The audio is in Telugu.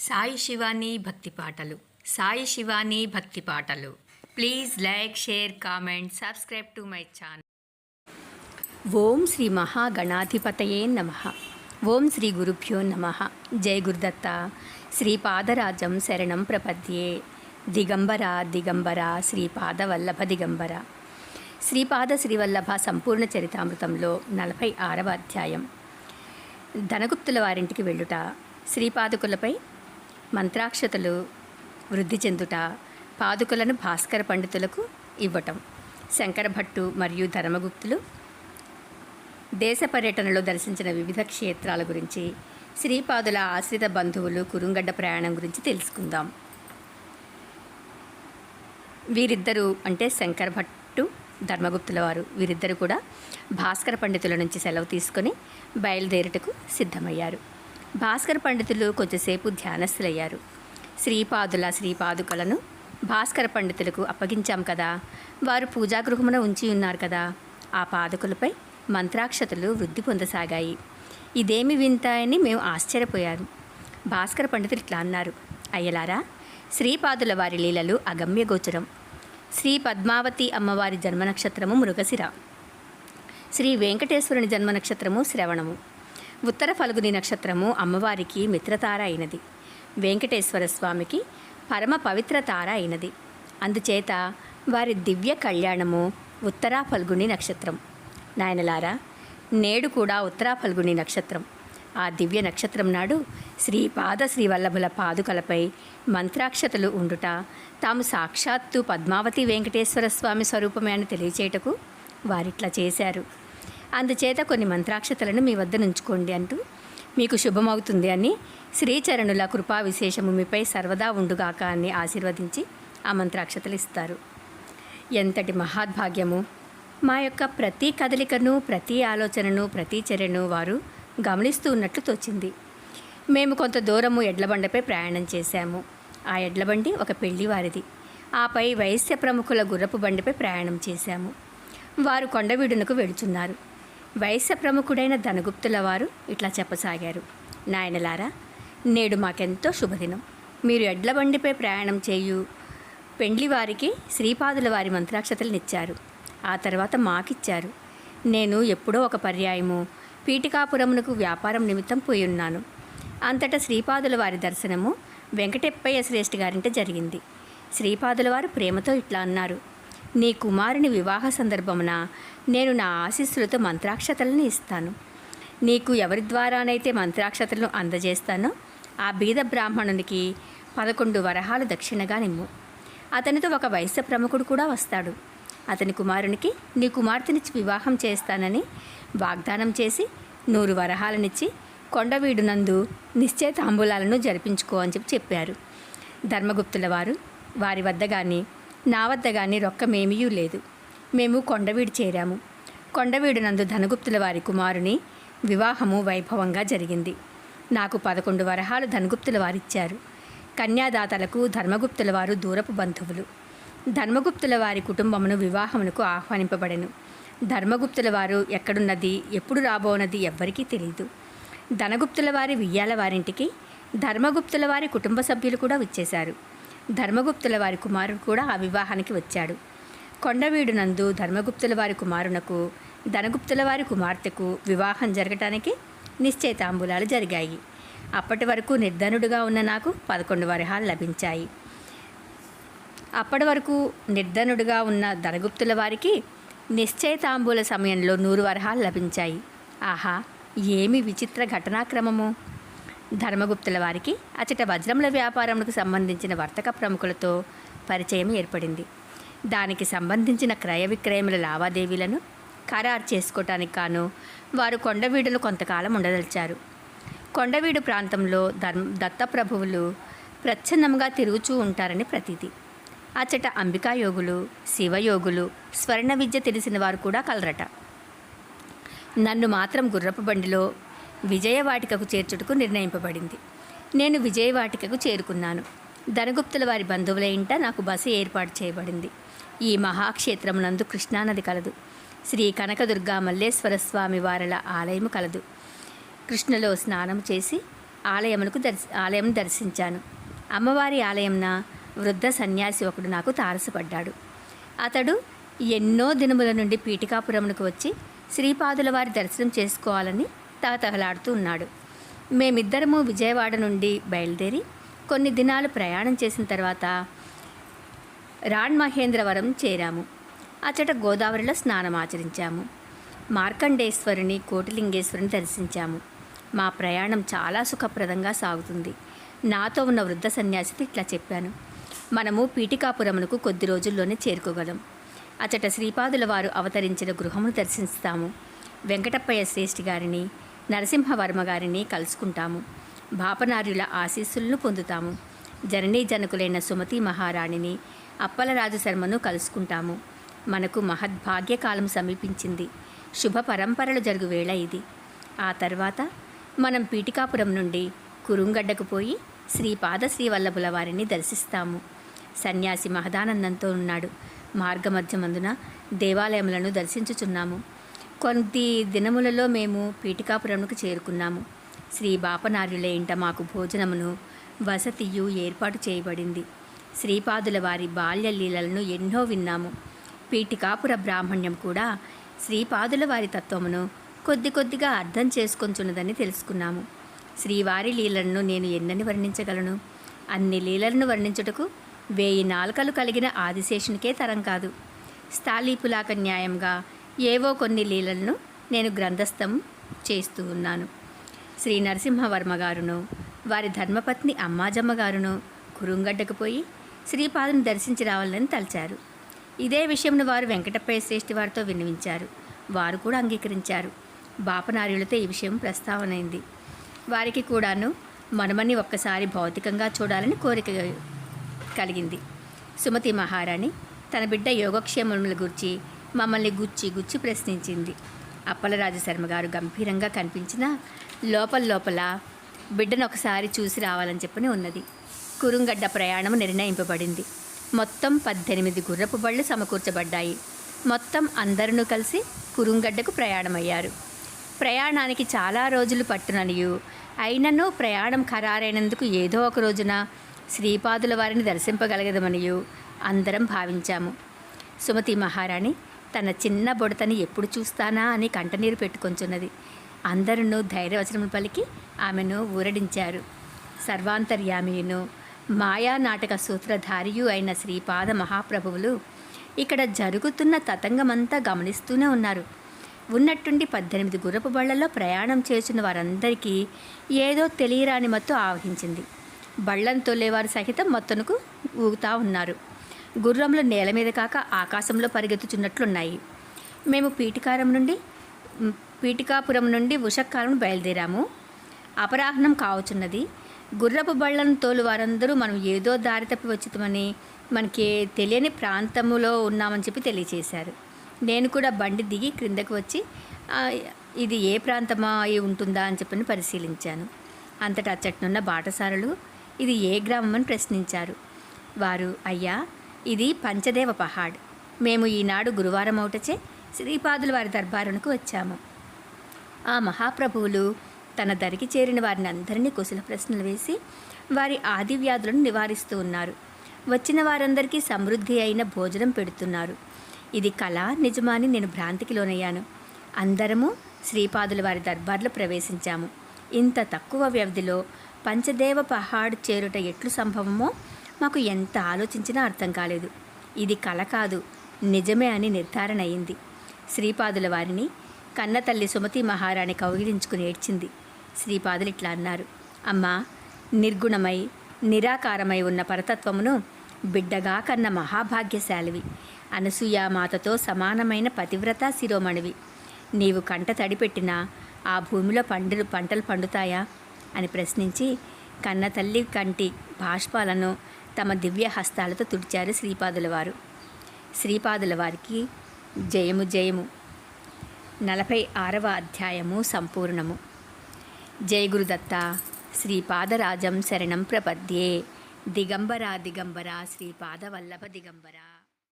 సాయి శివాని భక్తి పాటలు. సాయి శివాని భక్తి పాటలు. Please like share comment subscribe to my channel. ఓం శ్రీ మహాగణాధిపతయే నమ. ఓం శ్రీ గురుభ్యో నమ. జై గురుదత్త. శ్రీపాదరాజం శరణం ప్రపద్యే. దిగంబర దిగంబర శ్రీపాదవల్లభ దిగంబర. శ్రీపాద శ్రీవల్లభ సంపూర్ణ చరితామృతంలో నలభై ఆరవ అధ్యాయం. ధనగుప్తుల వారింటికి వెళ్ళుట శ్రీపాదుకులపై మంత్రాక్షతలు వృద్ధి చెందుట పాదుకులను భాస్కర పండితులకు ఇవ్వటం. శంకర భట్టు మరియు ధర్మగుప్తులు దేశ పర్యటనలో దర్శించిన వివిధ క్షేత్రాల గురించి శ్రీపాదుల ఆశ్రిత బంధువులు కురుంగడ్డ ప్రయాణం గురించి తెలుసుకుందాం. వీరిద్దరూ అంటే శంకర భట్టు ధర్మగుప్తుల వారు వీరిద్దరు కూడా భాస్కర పండితుల నుంచి సెలవు తీసుకొని బయలుదేరుటకు సిద్ధమయ్యారు. భాస్కర పండితులు కొంచెంసేపు ధ్యానస్థులయ్యారు. శ్రీపాదుల శ్రీపాదుకలను భాస్కర పండితులకు అప్పగించాం కదా. వారు పూజాగృహమున ఉంచి ఉన్నారు కదా. ఆ పాదుకులపై మంత్రాక్షతలు వృద్ధి పొందసాగాయి. ఇదేమి వింత అని మేము ఆశ్చర్యపోయారు. భాస్కర పండితులు ఇట్లా అన్నారు. అయ్యలారా శ్రీపాదుల వారి లీలలు అగమ్యగోచరం శ్రీ పద్మావతి అమ్మవారి జన్మ నక్షత్రము మృగశిర. శ్రీ వెంకటేశ్వరుని జన్మ నక్షత్రము శ్రవణము. ఉత్తర ఫల్గుని నక్షత్రము అమ్మవారికి మిత్రతార అయినది. వెంకటేశ్వర స్వామికి పరమ పవిత్ర తార అయినది. అందుచేత వారి దివ్య కళ్యాణము ఉత్తరా ఫల్గుని నక్షత్రం. నాయనలారా నేడు కూడా ఉత్తరా ఫల్గుని నక్షత్రం. ఆ దివ్య నక్షత్రం నాడు శ్రీ పాద శ్రీవల్లభుల పాదుకలపై మంత్రాక్షతలు ఉండుట తాము సాక్షాత్తు పద్మావతి వెంకటేశ్వర స్వామి స్వరూపమే అని తెలియచేయటకు వారిట్లా చేశారు. అందుచేత కొన్ని మంత్రాక్షతలను మీ వద్ద నుంచుకోండి అంటూ మీకు శుభమవుతుంది అని శ్రీచరణుల కృపా విశేషము మీపై సర్వదా ఉండుగాక అని ఆశీర్వదించి ఆ మంత్రాక్షతలు ఇస్తారు. ఎంతటి మహాద్భాగ్యము! మా యొక్క ప్రతి కదలికను ప్రతి ఆలోచనను ప్రతి చర్యను వారు గమనిస్తూ ఉన్నట్లు తోచింది. మేము కొంత దూరము ఎడ్లబండపై ప్రయాణం చేశాము. ఆ ఎడ్లబండి ఒక పెళ్ళి వారిది. ఆపై వైశ్య ప్రముఖుల గుర్రపు బండిపై ప్రయాణం చేశాము. వారు కొండవీడునకు వెళుచున్నారు. వైశ్య ప్రముఖుడైన ధనగుప్తుల వారు ఇట్లా చెప్పసాగారు. నాయనలారా నేడు మాకెంతో శుభదినం. మీరు ఎడ్ల బండిపై ప్రయాణం చేయు. పెండ్లి వారికి శ్రీపాదుల వారి మంత్రాక్షతలనిచ్చారు ఆ తర్వాత మాకిచ్చారు. నేను ఎప్పుడో ఒక పర్యాయము పీఠికాపురమునకు వ్యాపారం నిమిత్తం పోయి ఉన్నాను అంతటా శ్రీపాదుల వారి దర్శనము వెంకటెప్పయ్య శ్రేష్ఠి గారింట జరిగింది. శ్రీపాదుల వారు ప్రేమతో ఇట్లా అన్నారు. నీ కుమారుని వివాహ సందర్భమున నేను నా ఆశీస్సులతో మంత్రాక్షతలను ఇస్తాను. నీకు ఎవరి ద్వారానైతే మంత్రాక్షతలను అందజేస్తానో ఆ బీద బ్రాహ్మణునికి పదకొండు వరహాలు దక్షిణగా నిమ్ము. అతనితో ఒక వైశ్య ప్రముఖుడు కూడా వస్తాడు. అతని కుమారునికి నీ కుమార్తెనిచ్చి వివాహం చేస్తానని వాగ్దానం చేసి నూరు వరహాలనిచ్చి కొండవీడునందు నిశ్చయ తాంబూలాలను జరిపించుకో అని చెప్పి చెప్పారు. ధర్మగుప్తుల వారు వారి వద్ద కానీ నా వద్ద కానీ రొక్కమేమీ లేదు. మేము కొండవీడు చేరాము. కొండవీడునందు ధనగుప్తుల వారి కుమారుని వివాహము వైభవంగా జరిగింది. నాకు పదకొండు వరహాలు ధనగుప్తుల వారిచ్చారు. కన్యాదాతలకు ధర్మగుప్తుల వారు దూరపు బంధువులు. ధర్మగుప్తుల వారి కుటుంబమును వివాహమునకు ఆహ్వానింపబడెను. ధర్మగుప్తుల వారు ఎక్కడున్నది ఎప్పుడు రాబోనది ఎవ్వరికీ తెలియదు ధనగుప్తుల వారి వియ్యాల వారింటికి ధర్మగుప్తుల వారి కుటుంబ సభ్యులు కూడా వచ్చేశారు. ధర్మగుప్తుల వారి కుమారుడు కూడా ఆ వివాహానికి వచ్చాడు. కొండవీడు నందు ధర్మగుప్తుల వారి కుమారునకు ధనగుప్తుల వారి కుమార్తెకు వివాహం జరగటానికి నిశ్చయితాంబులాలు జరిగాయి. అప్పటి వరకు నిర్ధనుడుగా ఉన్న నాకు పదకొండు వరహాలు లభించాయి. అప్పటి వరకు నిర్ధనుడుగా ఉన్న ధనగుప్తుల వారికి నిశ్చయితాంబూల సమయంలో నూరు వరహాలు లభించాయి. ఆహా ఏమి విచిత్ర ఘటనాక్రమము! ధర్మగుప్తుల వారికి అచట వజ్రముల వ్యాపారములకు సంబంధించిన వర్తక ప్రముఖులతో పరిచయం ఏర్పడింది. దానికి సంబంధించిన క్రయ విక్రయముల లావాదేవీలను ఖరారు చేసుకోవటానికి కాను వారు కొండవీడులో కొంతకాలం ఉండదలిచారు. కొండవీడు ప్రాంతంలో ధర్మ దత్తప్రభువులు ప్రచ్ఛన్నంగా తిరుగుచూ ఉంటారని ప్రతీతి. అచ్చట అంబికాయోగులు శివయోగులు స్వర్ణ విద్య తెలిసిన వారు కూడా కలరట. నన్ను మాత్రం గుర్రపు బండిలో విజయవాటికకు చేర్చుటకు నిర్ణయింపబడింది. నేను విజయవాటికకు చేరుకున్నాను. ధనగుప్తుల వారి బంధువుల ఇంట నాకు బస్సు ఏర్పాటు చేయబడింది. ఈ మహాక్షేత్రమునందు కృష్ణానది కలదు. శ్రీ కనకదుర్గా మల్లేశ్వర స్వామి వారల ఆలయము కలదు. కృష్ణలో స్నానం చేసి ఆలయమునకు దర్శ ఆలయం దర్శించాను. అమ్మవారి ఆలయంన వృద్ధ సన్యాసి ఒకడు నాకు తారసపడ్డాడు. అతడు ఎన్నో దినముల నుండి పీఠికాపురమునకు వచ్చి శ్రీపాదుల వారి దర్శనం చేసుకోవాలని తహతహలాడుతూ ఉన్నాడు. మేమిద్దరము విజయవాడ నుండి బయలుదేరి కొన్ని దినాలు ప్రయాణం చేసిన తర్వాత రాణ్ మహేంద్రవరం చేరాము. అచ్చట గోదావరిలో స్నానం ఆచరించాము. మార్కండేశ్వరుని కోటిలింగేశ్వరుని దర్శించాము. మా ప్రయాణం చాలా సుఖప్రదంగా సాగుతుంది. నాతో ఉన్న వృద్ధ సన్యాసితో ఇట్లా చెప్పాను. మనము పీఠికాపురమునకు కొద్ది రోజుల్లోనే చేరుకోగలం. అచట శ్రీపాదుల వారు అవతరించిన గృహమును దర్శిస్తాము. వెంకటప్పయ్య శ్రేష్ఠి గారిని నరసింహవర్మ గారిని కలుసుకుంటాము. భాపనార్యుల ఆశీస్సులను పొందుతాము. జననీ జనకులైన సుమతి మహారాణిని అప్పలరాజు శర్మను కలుసుకుంటాము. మనకు మహద్భాగ్యకాలం సమీపించింది. శుభ పరంపరలు జరుగు వేళ ఇది. ఆ తర్వాత మనం పీటికాపురం నుండి కురుంగడ్డకు పోయి శ్రీపాద శ్రీవల్లభుల వారిని దర్శిస్తాము. సన్యాసి మహదానందంతో ఉన్నాడు. మార్గమధ్యమందున దేవాలయములను దర్శించుచున్నాము. కొద్ది దినములలో మేము పీఠికాపురంకు చేరుకున్నాము. శ్రీ బాపనార్యుల ఇంట మాకు భోజనమును వసతియు ఏర్పాటు చేయబడింది. శ్రీపాదుల వారి బాల్య లీలలను ఎన్నో విన్నాము. పీఠికాపుర బ్రాహ్మణ్యం కూడా శ్రీపాదుల వారి తత్వమును కొద్ది కొద్దిగా అర్థం చేసుకొంచున్నదని తెలుసుకున్నాము. శ్రీవారి లీలలను నేను ఎన్నని వర్ణించగలను? అన్ని లీలలను వర్ణించుటకు వేయి నాలుకలు కలిగిన ఆదిశేషునికే తరం కాదు. స్థాళీపులాక న్యాయంగా ఏవో కొన్ని లీలలను నేను గ్రంథస్థం చేస్తూ ఉన్నాను. శ్రీ నరసింహవర్మ గారును వారి ధర్మపత్ని అమ్మాజమ్మ గారును కురుంగడ్డకు పోయి శ్రీపాదుని దర్శించి రావాలని తలిచారు. ఇదే విషయంను వారు వెంకటప్పయ్య శ్రేష్ఠి వారితో విన్నవించారు. వారు కూడా అంగీకరించారు. బాపనార్యులతో ఈ విషయం ప్రస్తావనైంది. వారికి కూడాను మనమని ఒక్కసారి భౌతికంగా చూడాలని కోరిక కలిగింది. సుమతి మహారాణి తన బిడ్డ యోగక్షేమముల గురించి మమ్మల్ని గుచ్చి గుచ్చి ప్రశ్నించింది. అప్పలరాజు శర్మ గారు గంభీరంగా కనిపించిన లోపల లోపల బిడ్డను ఒకసారి చూసి రావాలని చెప్పని ఉన్నది. కురుంగడ్డ ప్రయాణం నిర్ణయింపబడింది. మొత్తం పద్దెనిమిది గుర్రపు బళ్ళు సమకూర్చబడ్డాయి. మొత్తం అందరూ కలిసి కురుంగడ్డకు ప్రయాణమయ్యారు. ప్రయాణానికి చాలా రోజులు పట్టుననియు అయినను ప్రయాణం ఖరారైనందుకు ఏదో ఒక రోజున శ్రీపాదుల వారిని దర్శింపగలగదమనియు అందరం భావించాము. సుమతి మహారాణి తన చిన్న బుడతని ఎప్పుడు చూస్తానా అని కంటనీరు పెట్టుకొంచున్నది. అందరూ ధైర్యవచనములు పలికి ఆమెను ఊరడించారు. సర్వాంతర్యామియును మాయా నాటక సూత్రధారియు అయిన శ్రీపాద మహాప్రభువులు ఇక్కడ జరుగుతున్న తతంగమంతా గమనిస్తూనే ఉన్నారు. ఉన్నట్టుండి పద్దెనిమిది గుర్రపు బళ్ళలో ప్రయాణం చేసిన వారందరికీ ఏదో తెలియరాని మత్తు ఆవహించింది. బళ్ళను తొలేవారు సహితం మత్తునకు ఊగుతా ఉన్నారు. గుర్రంలో నేల మీద కాక ఆకాశంలో పరిగెత్తుచున్నట్లున్నాయి. మేము పీటికారం నుండి పీటికాపురం నుండి ఉషక్కాలం బయలుదేరాము. అపరాహ్నం కావచున్నది గుర్రపు బళ్ళను తోలు వారందరూ మనం ఏదో దారి తప్పి వచ్చితమని మనకి తెలియని ప్రాంతములో ఉన్నామని చెప్పి తెలియచేశారు. నేను కూడా బండి దిగి క్రిందకు వచ్చి ఇది ఏ ప్రాంతమా? అయి ఉంటుందా? అని చెప్పని పరిశీలించాను. అంతటా అచ్చట్నున్న బాటసారులు ఇది ఏ గ్రామం? అని ప్రశ్నించారు. వారు అయ్యా ఇది పంచదేవ పహాడ్. మేము ఈనాడు గురువారం అవుటచే శ్రీపాదుల వారి దర్బారునకు వచ్చాము. ఆ మహాప్రభువులు తన దరికి చేరిన వారిని అందరినీ కుశల ప్రశ్నలు వేసి వారి ఆది వ్యాధులను నివారిస్తూ ఉన్నారు. వచ్చిన వారందరికీ సమృద్ధి అయిన భోజనం పెడుతున్నారు. ఇది కళ నిజమాని నేను భ్రాంతికి లోనయ్యాను. అందరము శ్రీపాదుల వారి దర్బార్లో ప్రవేశించాము. ఇంత తక్కువ వ్యవధిలో పంచదేవ పహాడ్ చేరుట ఎట్లు సంభవమో మాకు ఎంత ఆలోచించినా అర్థం కాలేదు. ఇది కళ కాదు నిజమే అని నిర్ధారణ అయింది. శ్రీపాదుల వారిని కన్నతల్లి సుమతి మహారాణి కౌగిలించుకుని ఏడ్చింది. శ్రీపాదులు ఇట్లా అన్నారు అమ్మా నిర్గుణమై నిరాకారమై ఉన్న పరతత్వమును బిడ్డగా కన్న మహాభాగ్యశాలివి. అనసూయామాతతో సమానమైన పతివ్రత శిరోమణివి. నీవు కంట తడిపెట్టినా ఆ భూమిలో పండులు పంటలు పండుతాయా? అని ప్రశ్నించి కన్నతల్లి కంటి బాష్పాలను తమ దివ్య హస్తాలతో తుడిచారు శ్రీపాదుల వారు శ్రీపాదుల వారికి జయము జయము. నలభై ఆరవ అధ్యాయము సంపూర్ణము. జయ గురుదత్త శ్రీపాదరాజం శరణం ప్రపద్యే. దిగంబర దిగంబర శ్రీపాద వల్లభ దిగంబర.